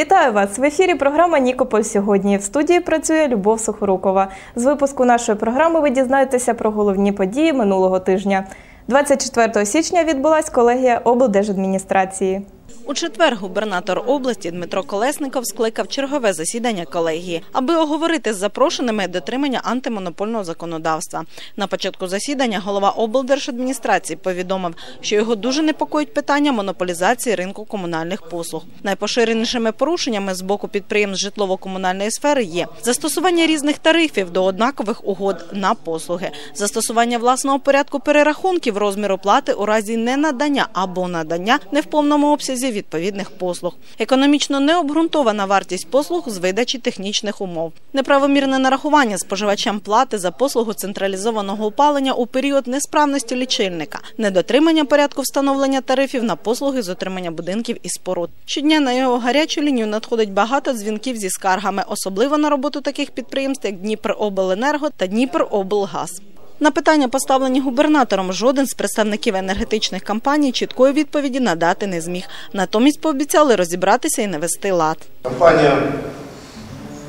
Вітаю вас в ефірі. Програма Нікополь сьогодні. В студії працює Любов Сухорукова. З випуску нашої програми ви дізнаєтеся про головні події минулого тижня. 24 січня відбулась колегія облдержадміністрації. У четвер губернатор області Дмитро Колесников скликав чергове засідання колегії, аби оговорити з запрошеними дотримання антимонопольного законодавства. На початку засідання голова облдержадміністрації повідомив, що його дуже непокоїть питання монополізації ринку комунальних послуг. Найпоширенішими порушеннями з боку підприємств житлово-комунальної сфери є застосування різних тарифів до однакових угод на послуги, застосування власного порядку перерахунків розміру плати у разі ненадання або надання не в повному обсязі відповідних послуг, економічно необґрунтована вартість послуг з видачі технічних умов, неправомірне нарахування споживачам плати за послугу централізованого опалення у період несправності лічильника, недотримання порядку встановлення тарифів на послуги з отримання будинків і споруд. Щодня на його гарячу лінію надходить багато дзвінків зі скаргами, особливо на роботу таких підприємств, як Дніпрообленерго та Дніпрооблгаз. На питання, поставлені губернатором, жоден з представників енергетичних компаній чіткої відповіді надати не зміг. Натомість пообіцяли розібратися і навести лад. Компания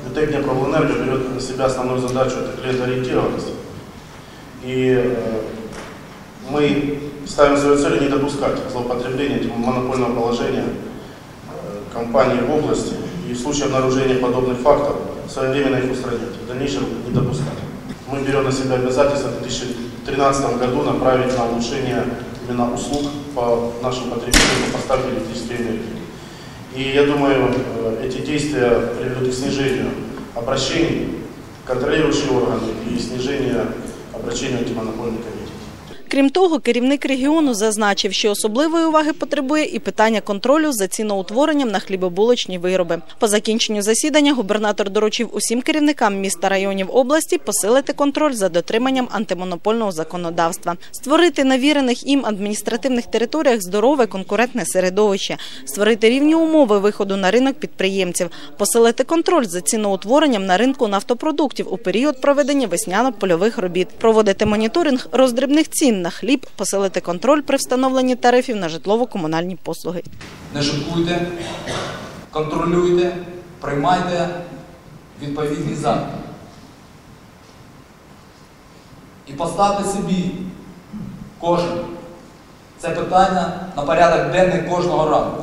ДТЭК Днепроблэнерго берет на себя основную задачу – это клиентоориентированность. И э, мы ставим свою цель не допускать злоупотребления этим монопольного положения э, компании в области и в случае обнаружения подобных фактов своевременно их устранять, в дальнейшем не допускать. Мы берем на себя обязательство в 2013 году направить на улучшение именно услуг по нашим потребителям по поставке электрической энергии. И я думаю, э, эти действия приведут к снижению обращений контролирующие органы и снижению обращений в антимонопольный комитет. Крім того, керівник регіону зазначив, що особливої уваги потребує і питання контролю за ціноутворенням на хлібобулочні вироби. По закінченню засідання губернатор доручив усім керівникам міст та районів області посилити контроль за дотриманням антимонопольного законодавства, створити на вірених їм адміністративних територіях здорове конкурентне середовище, створити рівні умови виходу на ринок підприємців, посилити контроль за ціноутворенням на ринку нафтопродуктів у період проведення весняно-польових робіт, проводити моніторинг роздрібних цін на хліб, посилити контроль при встановленні тарифів на житлово-комунальні послуги. Не шуткуйте, контролюйте, приймайте відповідні заходи. І поставте собі кожен це питання на порядок денний кожного ранку.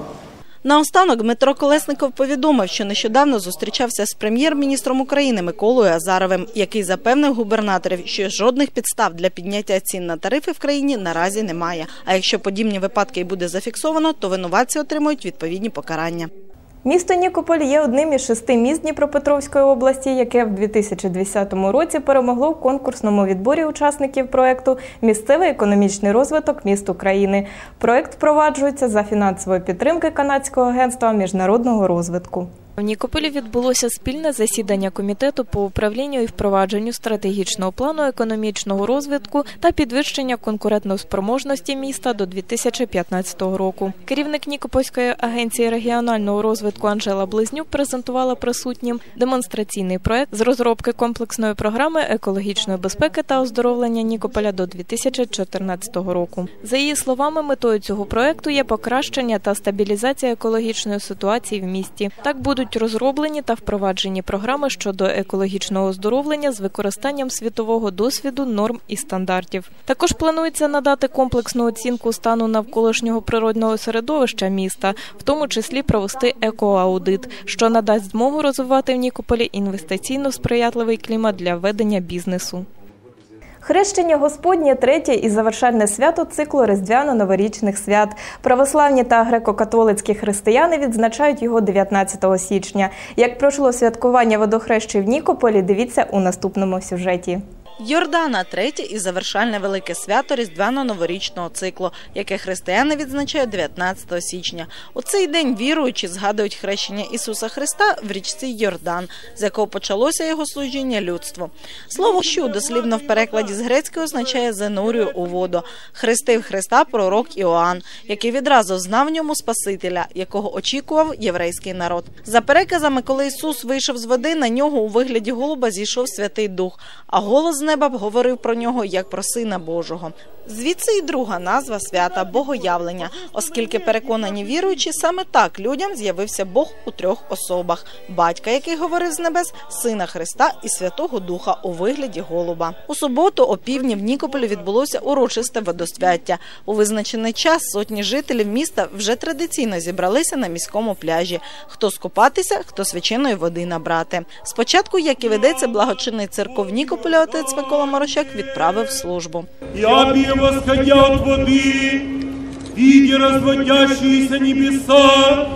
Наостанок Дмитро Колесников повідомив, що нещодавно зустрічався з прем'єр-міністром України Миколою Азаровим, який запевнив губернаторів, що жодних підстав для підняття цін на тарифи в країні наразі немає. А якщо подібні випадки і буде зафіксовано, то винуватці отримують відповідні покарання. Місто Нікополь є одним із шести міст Дніпропетровської області, яке в 2010 році перемогло в конкурсному відборі учасників проекту Місцевий економічний розвиток міст України. Проект впроваджується за фінансової підтримки Канадського агентства міжнародного розвитку. В Нікополі відбулося спільне засідання комітету по управлінню і впровадженню стратегічного плану економічного розвитку та підвищення конкурентноспроможності міста до 2015 року. Керівник Нікопольської агенції регіонального розвитку Анжела Близнюк презентувала присутнім демонстраційний проект з розробки комплексної програми екологічної безпеки та оздоровлення Нікополя до 2014 року. За її словами, метою цього проекту є покращення та стабілізація екологічної ситуації в місті. Так будуть розроблені та впроваджені програми щодо екологічного оздоровлення з використанням світового досвіду, норм і стандартів. Також планується надати комплексну оцінку стану навколишнього природного середовища міста, в тому числі провести екоаудит, що надасть змогу розвивати в Нікополі інвестиційно сприятливий клімат для ведення бізнесу. Хрещення Господнє третє і завершальне свято циклу різдвяно-новорічних свят. Православні та греко-католицькі християни відзначають його 19 січня. Як пройшло святкування водохрещі в Нікополі, дивіться у наступному сюжеті. Йордана третє і завершальне велике свято різдвяно-новорічного циклу, яке християни відзначають 19 січня. У цей день віруючі згадують хрещення Ісуса Христа в річці Йордан, з якого почалося його служіння людству. Слово «щу» дослівно в перекладі з грецької означає занурюю у воду. Хрестив Христа пророк Іоанн, який відразу знав ньому Спасителя, якого очікував єврейський народ. За переказами, коли Ісус вийшов з води, на нього у вигляді голуба зійшов Святий Дух, а голос неба говорив про нього як про сина Божого. Звідси і друга назва свята Богоявлення, оскільки переконані віруючі, саме так людям з'явився Бог у трьох особах: батька, який говорив з небес, сина Христа і Святого Духа у вигляді голуба. У суботу о півдні в Нікополі відбулося урочисте водосвяття. У визначений час сотні жителів міста вже традиційно зібралися на міському пляжі. Хто скупатися, хто свяченої води набрати. Спочатку, як і ведеться, благочинний церков Нікополя, отець Микола Морощак відправив службу. И Абия, восходя от воды, видя разводящиеся небеса,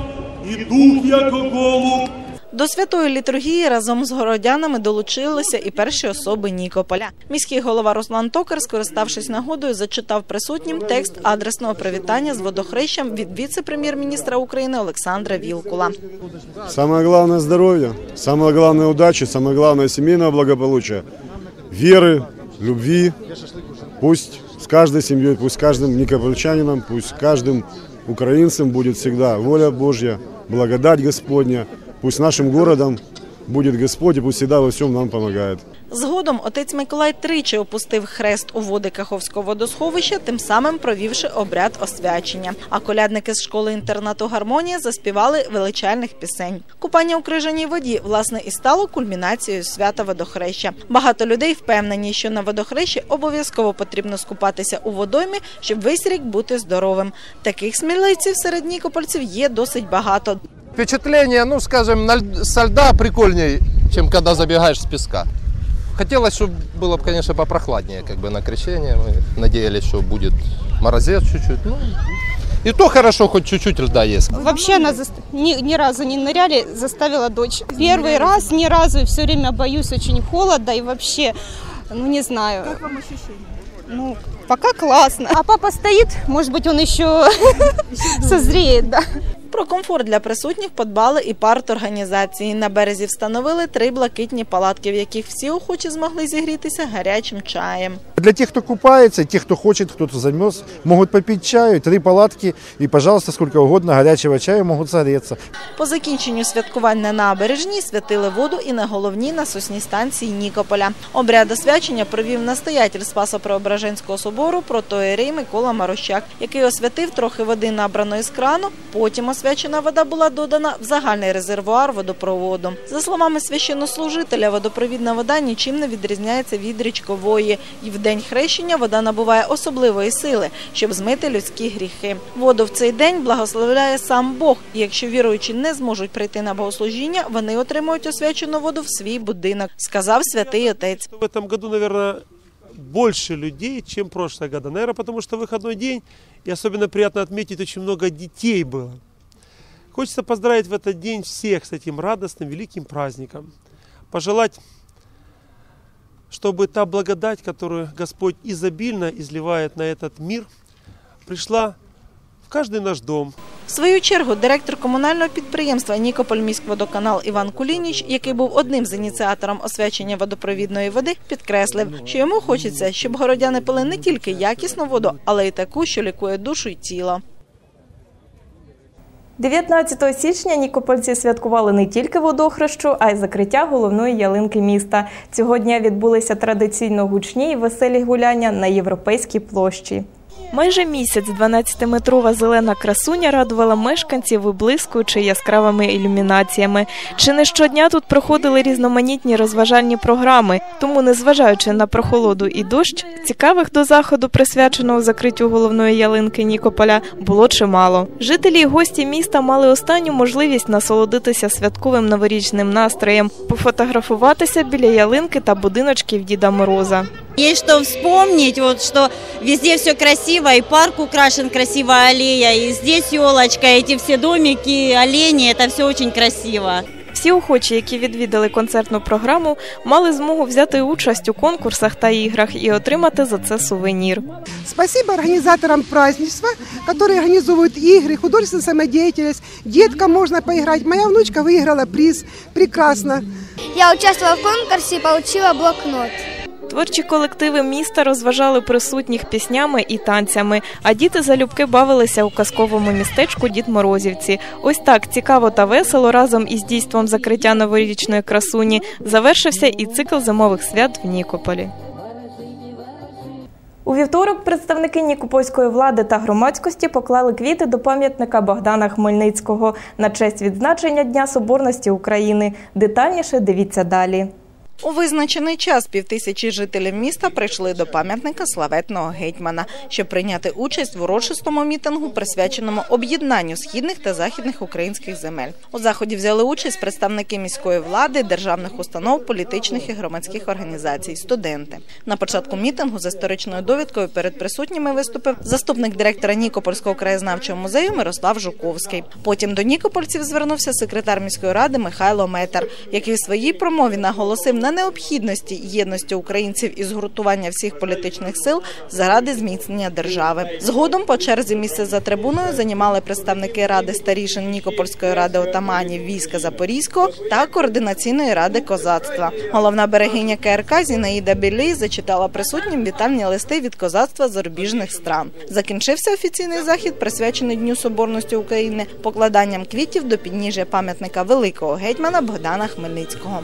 и дух, яко голубь, До святої літургії разом з городянами долучилися і перші особи Нікополя. Міський голова Руслан Токар, скориставшись нагодою, зачитав присутнім текст адресного привітання з водохрещем від віце-прем'єр-міністра України Олександра Вілкула. Самое главное здоровье, самое главное удачи, самое главное семейного благополучия, веры, любви. Пусть с каждой семьей, пусть с каждым никопольчанином, пусть с каждым украинцем будет всегда воля Божья, благодать Господня. Пусть нашим городом будет Господь и пусть всегда во всем нам помогает. Згодом отець Миколай тричі опустив хрест у води Каховського водосховища, тим самим провівши обряд освячення. А колядники з школи інтернату Гармонія заспівали величальних пісень. Купання у крижаній воді власне і стало кульмінацією свята водохреща. Багато людей впевнені, що на водохрещі обов'язково потрібно скупатися у водоймі, щоб весь рік бути здоровим. Таких сміливців серед нікопольців є досить багато. Впечатление, ну, скажем, со льда прикольней, чем когда забегаешь с песка. Хотелось, чтобы было, бы, конечно, попрохладнее, как бы на крещение. Мы надеялись, что будет морозец чуть-чуть. Ну, и то хорошо, хоть чуть-чуть льда есть. Вообще она заст- ни, ни разу не ныряли, заставила дочь. Первый раз ни разу, и все время боюсь очень холода и вообще, ну не знаю. Как вам ощущения? Ну, пока классно. А папа стоит, может быть, он еще созреет, да. Про комфорт для присутніх подбали і парторганізації. На березі встановили три блакитні палатки, в яких всі охочі змогли зігрітися гарячим чаєм. Для тех, кто купается, тех, кто хочет, кто-то замерз, могут попить чаю, три палатки и, пожалуйста, сколько угодно горячего чая могут согреться. По закінченню святкувань на набережній святили воду і на головній насосній станції Нікополя. Обряд освячення провів настоятель Спасо-Преображенського собору протоєрей Микола Марощак, який освятив трохи води набраної з крану. Потім освячена вода була додана в загальний резервуар водопроводу. За словами священнослужителя, водопровідна вода нічим не відрізняється від річкової. І в день хрещення вода набуває особливої сили, щоб змити людські гріхи. Воду в цей день благословляє сам Бог. І якщо віруючі не зможуть прийти на богослужіння, вони отримують освячену воду в свій будинок, сказав святий отець. в этом году, наверное, больше людей, чем прошлые года. Наверное, потому что выходной день, и особенно приятно отметить, очень много детей было. Хочется поздравить в этот день всех с этим радостным, великим праздником. Пожелать, чтобы та благодать, которую Господь изобильно изливает на этот мир, пришла в каждый наш дом, В свою чергу директор комунального підприємства Нікопольміськводоканал Іван Кулініч, який був одним з ініціатором освячення водопровідної води, підкреслив, що йому хочеться, щоб городяни пили не тільки якісну воду, але й таку, що лікує душу й тіло. 19 січня нікопольці святкували не тільки водохрещу, а й закриття головної ялинки міста. Цього дня відбулися традиційно гучні і веселі гуляння на європейській площі. Майже місяць 12-метрова зелена красуня радувала мешканців виблискуючи яскравими ілюмінаціями. Чи не щодня тут проходили різноманітні розважальні програми, тому, незважаючи на прохолоду і дощ, цікавих до заходу, присвяченого закриттю головної ялинки Нікополя, було чимало. Жителі і гості міста мали останню можливість насолодитися святковим новорічним настроєм, пофотографуватися біля ялинки та будиночків Діда Мороза. Есть что вспомнить, вот что везде все красиво, и парк украшен красиво аллея, и здесь елочка, эти все домики, олени, это все очень красиво. Всі охочі, які відвідали концертну програму, мали змогу взяти участь у конкурсах та іграх і отримати за це сувенір. Спасибо организаторам празднества, которые организовывают игры, художественную самодеятельность. Деткам можно поиграть. Моя внучка выиграла приз. Прекрасно. Я участвовала в конкурсе и получила блокнот. Творчі колективи міста розважали присутніх піснями і танцями, а діти залюбки бавилися у казковому містечку Дід Морозівці. Ось так цікаво та весело разом із дійством закриття новорічної красуні завершився і цикл зимових свят в Нікополі. У вівторок представники Нікопольської влади та громадськості поклали квіти до пам'ятника Богдана Хмельницького на честь відзначення Дня Соборності України. Детальніше дивіться далі. У визначений час півтисячі жителів міста прийшли до пам'ятника славетного гетьмана, щоб прийняти участь в урочистому мітингу, присвяченому об'єднанню східних та західних українських земель. У заході взяли участь представники міської влади, державних установ, політичних і громадських організацій, студенти. На початку мітингу з історичною довідкою перед присутніми виступив заступник директора Нікопольського краєзнавчого музею Мирослав Жуковський. Потім до нікопольців звернувся секретар міської ради Михайло Метар, який в своїй промові наголосив на необхідності єдності українців і згуртування всіх політичних сил заради зміцнення держави. Згодом по черзі місце за трибуною займали представники ради старішин Нікопольської ради отаманів війська Запорізького та координаційної ради козацтва. Головна берегиня КРК Зінаїда Білій зачитала присутнім вітальні листи від козацтва зарубіжних стран. Закінчився офіційний захід, присвячений Дню Соборності України, покладанням квітів до підніжжя пам'ятника великого гетьмана Богдана Хмельницького.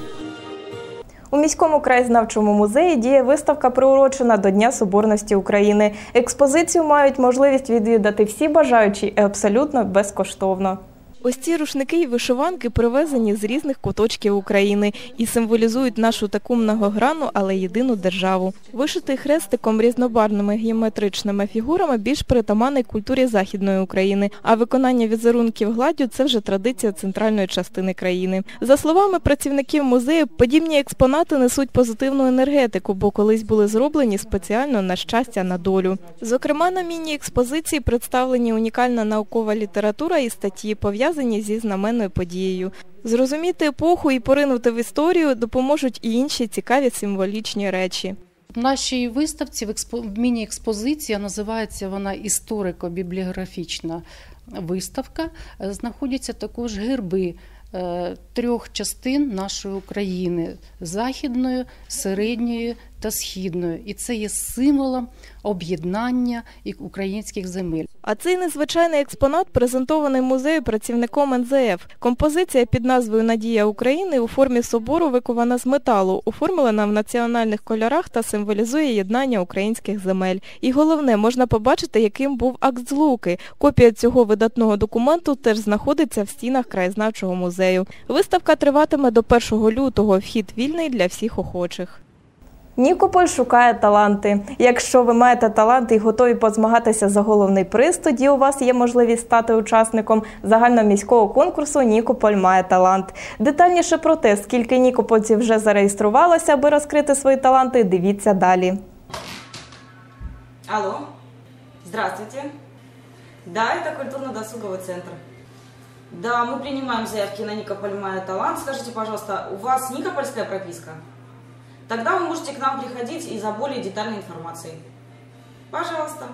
У міському краєзнавчому музеї діє виставка приурочена до Дня Соборності України. Експозицію мають можливість відвідати всі бажаючі абсолютно безкоштовно. Ось ці рушники і вишиванки привезені з різних куточків України і символізують нашу таку многогранну, але єдину державу. Вишитий хрестиком різнобарвними геометричними фігурами більш притаманний культурі Західної України, а виконання візерунків гладдю – це вже традиція центральної частини країни. За словами працівників музею, подібні експонати несуть позитивну енергетику, бо колись були зроблені спеціально на щастя на долю. Зокрема, на міні-експозиції представлені унікальна наукова література і статті, пов'язані зі знаменною подією. Зрозуміти епоху і поринути в історію допоможуть і інші цікаві символічні речі. В нашій виставці в, експо... міні-експозиція називається вона історико-бібліографічна виставка. Е, Знаходяться також герби е, трьох частин нашої України західної, середньої та східної. І це є символом об'єднання українських земель. А цей незвичайний експонат презентований музею працівником НЗФ. Композиція під назвою Надія України у формі собору викована з металу, оформлена в національних кольорах та символізує єднання українських земель. І головне, можна побачити, яким був акт злуки. Копія цього видатного документу теж знаходиться в стінах краєзнавчого музею. Виставка триватиме до 1 лютого. Вхід вільний для всіх охочих. Нікополь шукає таланти. Якщо ви маєте таланти і готові позмагатися за головний приз, тоді у вас є можливість стати учасником загальноміського конкурсу Нікополь має талант. Детальніше про те, скільки нікопольців вже зареєструвалося, аби розкрити свої таланти, дивіться далі. Алло, здравствуйте. Да, это культурно-досуговый центр. Да, мы принимаем заявки на Никополь Майя Талант. Скажите, пожалуйста, у вас никопольская прописка? Тогда вы можете к нам приходить и за более детальной информацией. Пожалуйста.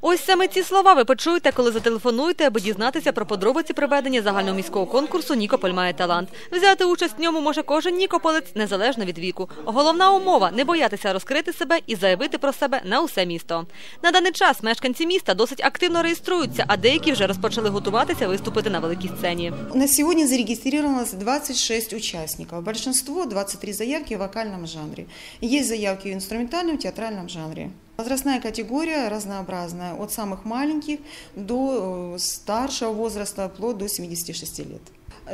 Ось саме ці слова ви почуєте, коли зателефонуєте, аби дізнатися про подробиці проведення загальноміського конкурсу Нікополь має талант. Взяти участь в ньому може кожен нікополець незалежно від віку. Головна умова не боятися розкрити себе і заявити про себе на усе місто. На даний час мешканці міста досить активно реєструються, а деякі вже розпочали готуватися виступити на великій сцені. На сегодня зарегистрировалось 26 участников. Большинство, 23 заявки в вокальном жанре. Есть заявки в инструментальном, театральном жанре. Возрастная категория разнообразная, от самых маленьких до э, старшего возраста, вплоть до 76 лет.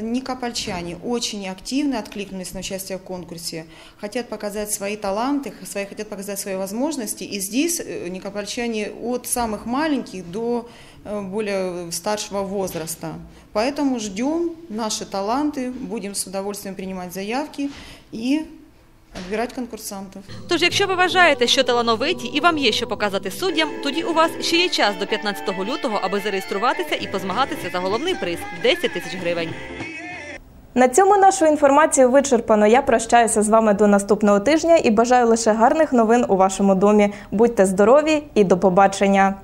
Никопольчане очень активно откликнулись на участие в конкурсе, хотят показать свои таланты, свои, хотят показать свои возможности. И здесь э, никопольчане от самых маленьких до э, более старшего возраста. Поэтому ждем наши таланты, будем с удовольствием принимать заявки и відбирати конкурсантів. Тож, якщо ви вважаєте, що талановиті і вам є що показати суддям, тоді у вас ще є час до 15 лютого, аби зареєструватися і позмагатися за головний приз 10 тисяч гривень. На цьому нашу інформацію вичерпано. Я прощаюся з вами до наступного тижня і бажаю лише гарних новин у вашому домі. Будьте здорові і до побачення.